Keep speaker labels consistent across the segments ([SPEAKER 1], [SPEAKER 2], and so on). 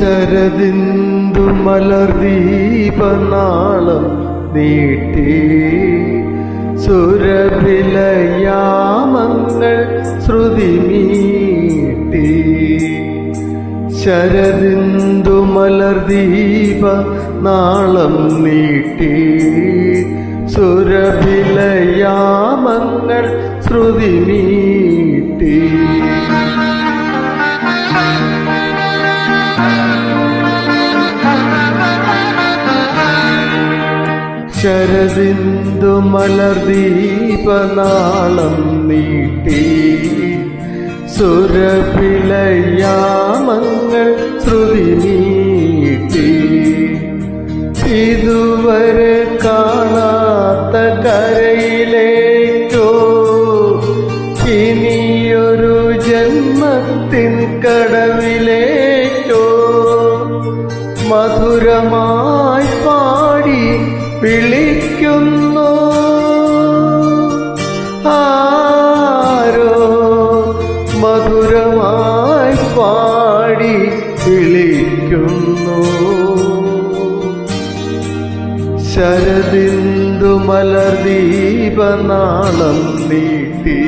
[SPEAKER 1] ശരദിന്ദു മലർദീപനാളം നീട്ടി. സുരഭിലയാമങ്ങൾ ശ്രുതി മീട്ടി ശരദിന്ദു മലർദീപ നാളം നീട്ടി. സുരഭിലയാമങ്ങൾ ശ്രുതി മീട്ടി ശരദിന്ദു മലർദീപനാളം നീട്ടി. സുരപിളയാമങ്ങൾ ശ്രുതി നീട്ടി. ഇതുവരെ കാണാത്ത കരയിലേക്കോ ഇനിയൊരു ജന്മത്തിൻ കടവിലേക്കോ മധുരമായി പാടി വിളിക്കുന്നു. ആരോ മധുരമായി പാടി വിളിക്കുന്നു. ശരദിന്ദു മലദീപനാളം നീട്ടി.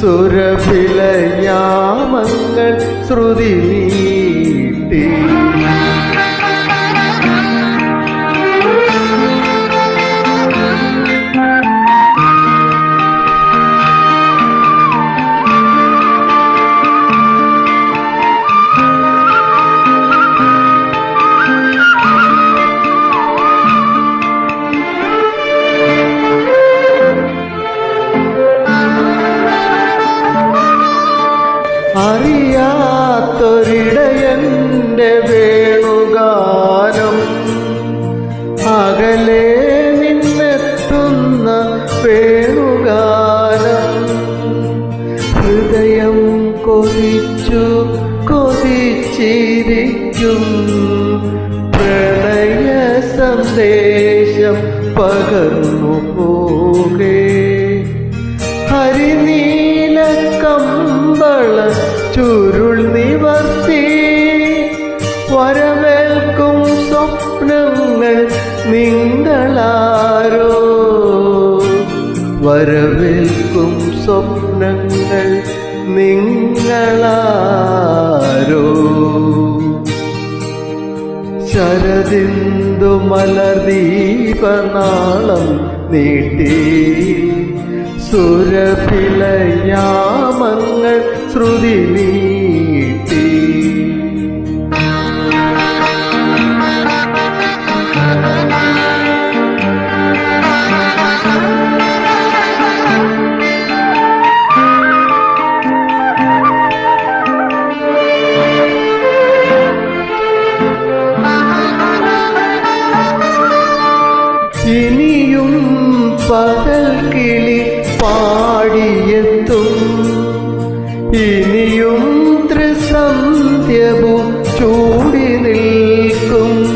[SPEAKER 1] സുരഭിലയാമങ്ങൾ ശ്രുതി നീട്ടി. അകലെ നിന്നെത്തുന്ന പേണുകാലം ഹൃദയം കൊതിച്ചു കൊതിച്ചിരിക്കും. പ്രണയ സന്ദേശം പകർന്നു പോകേ. ഹരിനീല കമ്പള ചുരുൾ നിവർത്തി. സ്വപ്നങ്ങൾ നിങ്ങളാരോ? വരവേൽക്കും സ്വപ്നങ്ങൾ നിങ്ങളാരോ? ശരദിന്ദു മലദീപനാളം നീട്ടി. സുരഭിലയാമങ്ങൾ ശ്രുതി നീട്ടി ഇനിയും പകൽ കിളി പാടിയെത്തും. ഇനിയും ത്രിസന്ധ്യവും ചൂടി നിൽക്കും.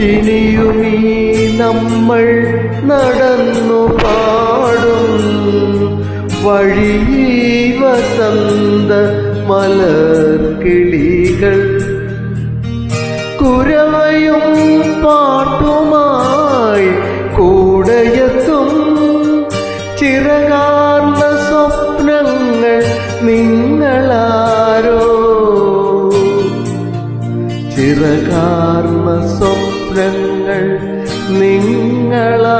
[SPEAKER 1] ഇനിയും ഈ നമ്മൾ നടന്നു പാടും. വഴി വസന്ത മലർക്കിളികൾ കുരവയും പാട്ടുമായി ചിറകാർന്ന സ്വപ്നങ്ങൾ നിങ്ങളാരോ? ചിറകാർന്ന സ്വപ്നങ്ങൾ നിങ്ങളാരോ?